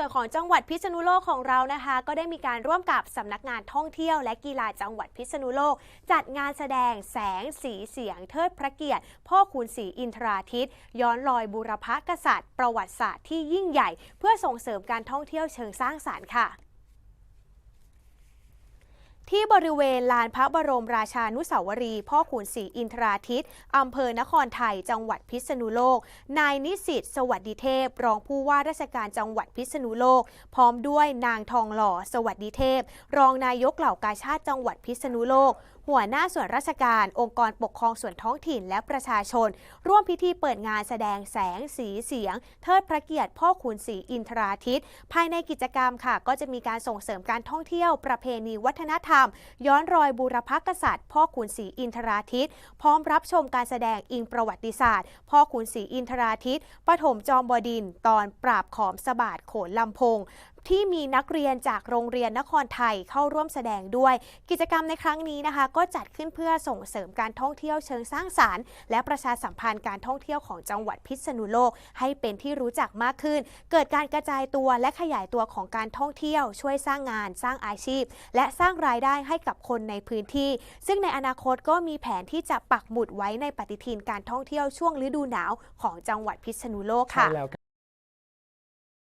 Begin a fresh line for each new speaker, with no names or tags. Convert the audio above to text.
ส่วนของจังหวัดพิษณุโลกของเรานะคะ ก็ได้มีการร่วมกับสำนักงานท่องเที่ยว และกีฬาจังหวัดพิษณุโลก จัดงานแสดงแสงสีเสียงเทิดพระเกียรติ พ่อคูณศรีอินทราทิต ย้อนรอยบูรพกษัตริย์ ประวัติศาสตร์ที่ยิ่งใหญ่ เพื่อส่งเสริมการท่องเที่ยวเชิงสร้างสรรค์ค่ะ ที่บริเวณลานพระบรมราชานุสาวรีย์พ่อขุนศรีอินทราทิตอำเภอนครไทย จังหวัดพิษณุโลก นายนิสิตสวัสดิเทพ รองผู้ว่าราชการจังหวัดพิษณุโลก พร้อมด้วยนางทองหล่อ สวัสดิเทพ รองนายกเหล่ากาชาติจังหวัดพิษณุโลก หัวหน้าส่วนราชการ องค์กรปกครองส่วนท้องถิ่นและประชาชน ร่วมพิธีเปิดงานแสดงแสงสีเสียง เทิดพระเกียรติพ่อขุนศรีอินทราทิต ภายในกิจกรรมค่ะ ก็จะมีการส่งเสริมการท่องเที่ยวประเพณีวัฒนธรรม ย้อนรอยบูรพกษัตริย์ พ่อขุนศรีอินทราทิต พร้อมรับชมการแสดงอิงประวัติศาสตร์ พ่อขุนศรีอินทราทิตปฐมจอมบดิน ตอนปราบขอมสบาดโขนลำพงที่มีนักเรียนจากโรงเรียนนครไทยเข้าร่วมแสดงด้วย กิจกรรมในครั้งนี้นะคะ ก็จัดขึ้นเพื่อส่งเสริมการท่องเที่ยวเชิงสร้างสารรค์ และประชาสัมพันธ์การท่องเที่ยวของจังหวัดพิษณุโลก ให้เป็นที่รู้จักมากขึ้น เกิดการกระจายตัวและขยายตัวของการท่องเที่ยว ช่วยสร้างงาน สร้างอาชีพ และสร้างรายได้ให้กับคนในพื้นที่ ซึ่งในอนาคตก็มีแผนที่จะปักหมุดไว้ในปฏิทินการท่องเที่ยวช่วงฤดูหนาวของจังหวัดพิษณุโลกค่ะ
ใช่แล้ว